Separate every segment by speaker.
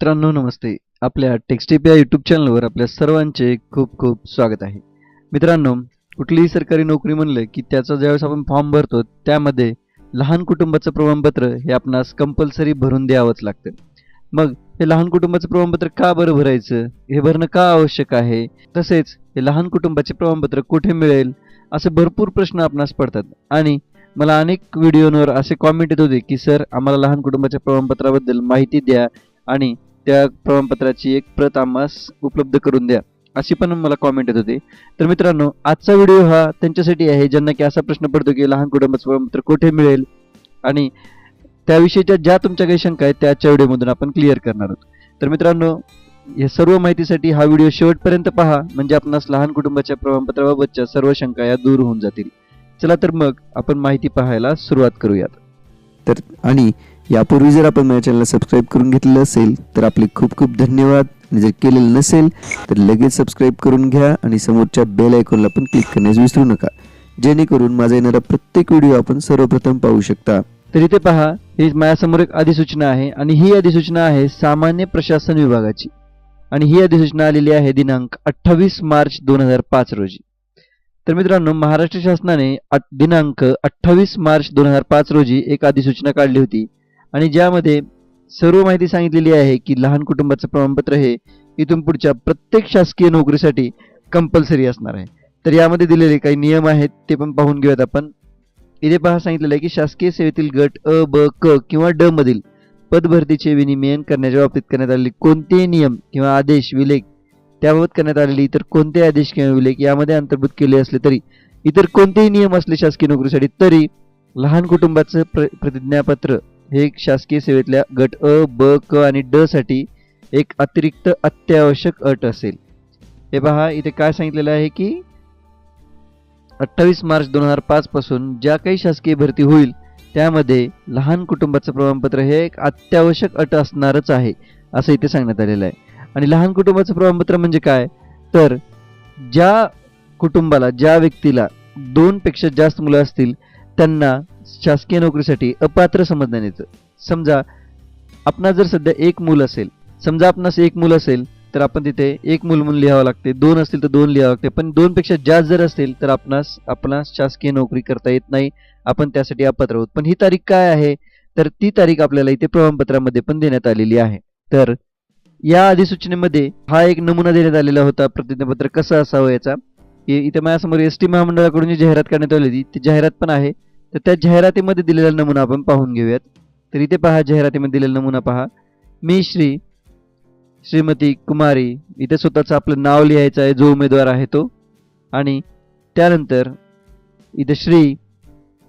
Speaker 1: मित्रांनो नमस्ते. आपल्या टेक्स्टिप या यूट्यूब चॅनलवर आपल्या सर्वांचे खूप खूप स्वागत आहे. मित्रांनो कुठलीही सरकारी नोकरी म्हणलं की त्याचा ज्यावेळेस आपण फॉर्म भरतो त्यामध्ये लहान कुटुंबाचं प्रमाणपत्र हे आपणास कंपल्सरी भरून द्यावंच लागतं. मग हे लहान कुटुंबाचं प्रमाणपत्र का बरं भरायचं? हे भरणं का आवश्यक आहे? तसेच हे लहान कुटुंबाचे प्रमाणपत्र कुठे मिळेल? असे भरपूर प्रश्न आपणास पडतात. आणि मला अनेक व्हिडिओवर असे कॉमेंट येत होते की सर आम्हाला लहान कुटुंबाच्या प्रमाणपत्राबद्दल माहिती द्या आणि त्या प्रमाणपत्राची एक प्रत आम्हास उपलब्ध करून द्या अशी पण मला कॉमेंट येत होते. तर मित्रांनो आजचा व्हिडिओ हा त्यांच्यासाठी आहे ज्यांना की असा प्रश्न पडतो की लहान कुटुंबाचं प्रमाणपत्र कुठे मिळेल? आणि त्याविषयीच्या ज्या तुमच्या काही शंका आहेत त्या आजच्या व्हिडिओमधून आपण क्लिअर करणार आहोत. तर मित्रांनो या सर्व माहितीसाठी हा व्हिडिओ शेवटपर्यंत पहा म्हणजे आपणास लहान कुटुंबाच्या प्रमाणपत्राबाबतच्या सर्व शंका या दूर होऊन जातील. चला तर मग आपण माहिती पाहायला सुरुवात करूयात.
Speaker 2: तर आणि यापूर्वी जर आपण माझ्या चॅनलला सबस्क्राईब करून घेतलं असेल तर आपले खूप खूप धन्यवाद. आणि जर केलेलं नसेल तर लगेच सबस्क्राईब करून घ्या आणि समोरच्या बेल आयकॉनला पण क्लिक करण्यास विसरू नका. जेणेकरून माझा येणारा प्रत्येक व्हिडिओ आपण सर्वप्रथम पाहू शकता.
Speaker 1: तर इथे पहा ही माझ्यासमोर एक अधिसूचना आहे आणि ही अधिसूचना आहे सामान्य प्रशासन विभागाची. आणि ही अधिसूचना आलेली आहे दिनांक अठ्ठावीस मार्च दोन हजार पाच रोजी. तर मित्रांनो महाराष्ट्र शासनाने दिनांक अठ्ठावीस मार्च दोन हजार पाच रोजी एक अधिसूचना काढली होती. आणि ज्यामध्ये सर्व माहिती सांगितलेली आहे की लहान कुटुंबाचं प्रमाणपत्र हे इथून पुढच्या प्रत्येक शासकीय नोकरीसाठी कंपल्सरी असणार आहे. तर यामध्ये दिलेले काही नियम आहेत ते पण पाहून घेऊयात आपण. इथे पहा सांगितलेलं आहे की शासकीय सेवेतील गट अ ब क किंवा ड मधील पदभरतीचे विनिमयन करण्याच्या बाबतीत करण्यात आलेले कोणतेही नियम किंवा आदेश विलेख त्याबाबत करण्यात आलेली इतर कोणतेही आदेश किंवा विलेख यामध्ये अंतर्भूत केले असले तरी इतर कोणतेही नियम असले शासकीय नोकरीसाठी तरी लहान कुटुंबाचं प्र प्रतिज्ञापत्र हे शासकीय सेवेतल्या गट अ ब क आणि ड साठी एक अतिरिक्त अत्यावश्यक अट असेल. हे पहा इथे काय सांगितलेलं आहे की अठ्ठावीस मार्च दोन हजार पाच पासून ज्या काही शासकीय भरती होईल त्यामध्ये लहान कुटुंबाचं प्रमाणपत्र हे एक अत्यावश्यक अट असणारच आहे असं इथे सांगण्यात आलेलं आहे. आणि लहान कुटुंबाचं प्रमाणपत्र म्हणजे काय? तर ज्या कुटुंबाला ज्या व्यक्तीला दोनपेक्षा जास्त मुलं असतील त्यांना शासकीय नोकरीसाठी अपात्र समजण्यात येतं समजा आपणास जर सध्या एक मूल असेल समजा आपणास एक मूल असेल तर आपण तिथे एक मूल म्हणून लिहावं लागते. दोन असतील तर दोन लिहावं लागते. पण दोनपेक्षा जास्त जर असेल तर आपणास आपणास शासकीय नोकरी करता येत नाही. आपण त्यासाठी अपात्र आहोत. पण ही तारीख काय आहे? तर ती तारीख आपल्याला इथे प्रमाणपत्रामध्ये पण देण्यात आलेली आहे. तर या अधिसूचनेमध्ये हा एक नमुना देण्यात आलेला होता. प्रतिज्ञापत्र कसं असावं याचा? की इथे माझ्यासमोर एस टी महामंडळाकडून जी जाहिरात करण्यात आली होती ती जाहिरात पण आहे. तर त्या जाहिरातीमध्ये दिलेला नमुना आपण पाहून घेऊयात. तर इथे पहा जाहिरातीमध्ये दिलेला नमुना पहा. मी श्री श्रीमती कुमारी इथे स्वतःचं आपलं नाव लिहायचं आहे जो उमेदवार आहे तो. आणि त्यानंतर इथे श्री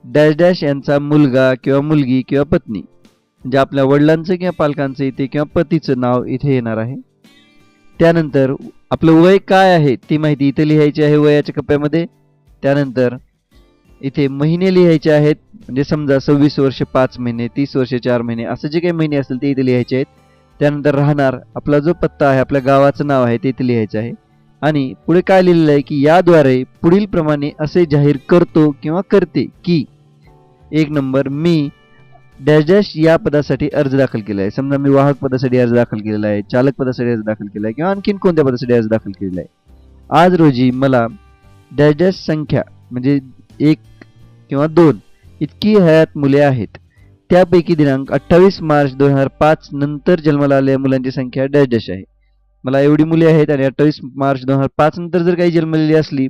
Speaker 1: डॅश डॅश यांचा मुलगा किंवा मुलगी किंवा पत्नी म्हणजे आपल्या वडिलांचं किंवा पालकांचं इथे किंवा पतीचं नाव इथे येणार आहे. त्यानंतर आपलं वय काय आहे ती माहिती इथे लिहायची आहे वयाच्या कप्प्यामध्ये. त्यानंतर इथे महिने लिहायचे आहेत. म्हणजे समजा सव्वीस वर्ष पाच महिने तीस वर्ष चार महिने असं जे काही महिने असतील ते इथे लिहायचे आहेत. त्यानंतर राहणार आपला जो पत्ता आहे आपल्या गावाचं नाव आहे ते इथे लिहायचं आहे. आणि पुढे काय लिहिलेलं आहे की याद्वारे पुढील प्रमाणे असे जाहीर करतो किंवा करते की एक नंबर मी डॅश डॅश या पदासाठी अर्ज दाखल केला आहे समजा मी वाहक पदासाठी अर्ज दाखल केलेला आहे चालक पदासाठी अर्ज दाखल केला आहे किंवा आणखीन कोणत्या पदासाठी अर्ज दाखल केलेला आहे. आज रोजी मला डॅश डॅश संख्या म्हणजे एक किंवा दोन. इतकी हयात मुले आहेत. त्यापैकी दिनांक अठ्ठावीस मार्च दोन हजार पाच नंतर जन्माला आलेल्या मुलांची संख्या डॅश डॅश आहे. मला एवढी मुले आहेत आणि अठ्ठावीस मार्च दोन हजार पाच नंतर जर काही जन्मलेली असली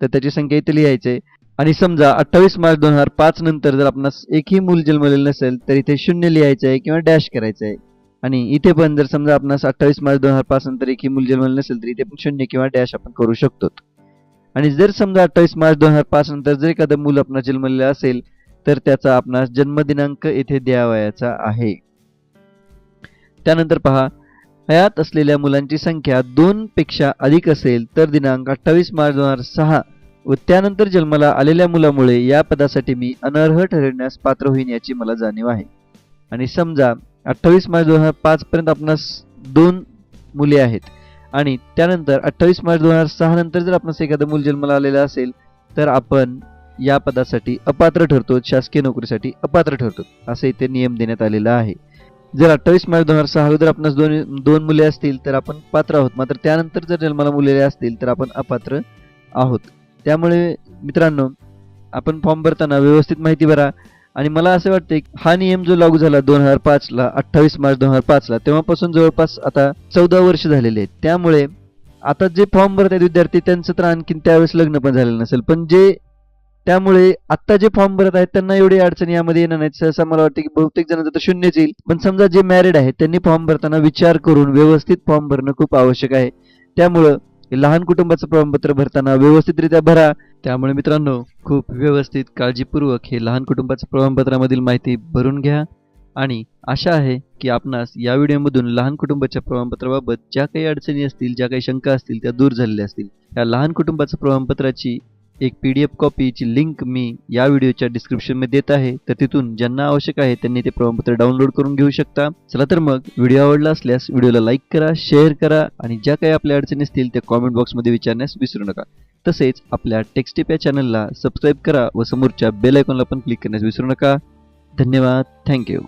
Speaker 1: तर त्याची संख्या इथे लिहायची आहे. आणि समजा अठ्ठावीस मार्च दोन हजार पाच नंतर जर आपणास एकही मूल जन्मलेलं नसेल तर इथे शून्य लिहायचं आहे किंवा डॅश करायचं आहे. आणि इथे पण जर समजा आपणास अठ्ठावीस मार्च दोन हजार पाच नंतर एकही मूल जन्मलेलं नसेल तर इथे पण शून्य किंवा डॅश आपण करू शकतो. आणि जर समजा अठ्ठावीस मार्च दोन हजार पाच नंतर जर एखादं मूल आपणास जन्मलेलं असेल तर त्याचा आपणास जन्मदिनांक येथे द्यावयाचा आहे. त्यानंतर पहा हयात असलेल्या मुलांची संख्या दोन पेक्षा अधिक असेल तर दिनांक अठ्ठावीस मार्च दोन हजार सहा व त्यानंतर जन्माला आलेल्या मुलामुळे या पदासाठी मी अनर्ह ठरविण्यास पात्र होईन याची मला जाणीव आहे. आणि समजा अठ्ठावीस मार्च दोन हजार पाच पर्यंत आपणास दोन मुले आहेत आणि त्यानंतर अठ्ठावीस मार्च दोन हजार सहा नंतर जर आपणास एखादं मूल जन्माला आलेलं असेल तर आपण या पदासाठी अपात्र ठरतो शासकीय नोकरीसाठी अपात्र ठरतो. असे इथे नियम देण्यात आलेला आहे. जर अठ्ठावीस मार्च दोन हजार सहा अगोदर आपणास दोन दोन मुले असतील तर आपण पात्र आहोत. मात्र त्यानंतर जर जन्माला मुले असतील तर आपण अपात्र आहोत. त्यामुळे मित्रांनो आपण फॉर्म भरताना व्यवस्थित माहिती भरा. आणि मला असं वाटते हा नियम जो लागू झाला दोन हजार पाचला अठ्ठावीस मार्च दोन हजार पाचला तेव्हापासून जवळपास आता चौदा वर्ष झालेले आहेत. त्यामुळे आता जे फॉर्म भरत आहेत विद्यार्थी त्यांचं तर आणखीन त्यावेळेस लग्न पण झालेलं नसेल. पण जे त्यामुळे आता जे फॉर्म भरत आहेत त्यांना एवढी अडचणी यामध्ये येणार नाहीत. सहसा मला वाटतं की बहुतेक जणांचं तर शून्यच येईल. पण समजा जे मॅरिड आहेत त्यांनी फॉर्म भरताना विचार करून व्यवस्थित फॉर्म भरणं खूप आवश्यक आहे. त्यामुळं लहान कुटुंबाचं प्रमाणपत्र भरताना व्यवस्थितरित्या भरा. त्यामुळे मित्रांनो खूप व्यवस्थित काळजीपूर्वक हे लहान कुटुंबाचं प्रमाणपत्रामधील माहिती भरून घ्या. आणि आशा आहे की आपणास या व्हिडिओमधून लहान कुटुंबाच्या प्रमाणपत्राबाबत ज्या काही अडचणी असतील ज्या काही शंका असतील त्या दूर झालेल्या असतील या लहान कुटुंबाचं प्रमाणपत्राची एक पी डी एफ कॉपीची लिंक मी या व्हिडिओच्या डिस्क्रिप्शनमध्ये देत आहे. तर तिथून ज्यांना आवश्यक आहे त्यांनी ते प्रमाणपत्र डाउनलोड करून घेऊ शकता. चला तर मग व्हिडिओ आवडला असल्यास व्हिडिओला लाईक करा शेअर करा आणि ज्या काही आपल्या अडचणी असतील त्या कॉमेंट बॉक्समध्ये विचारण्यास विसरू नका. तसेच आपल्या टेक्स्टिप या चॅनलला सबस्क्राईब करा व समोरच्या बेल आयकॉनला पण क्लिक करण्यास विसरू नका. धन्यवाद. थँक्यू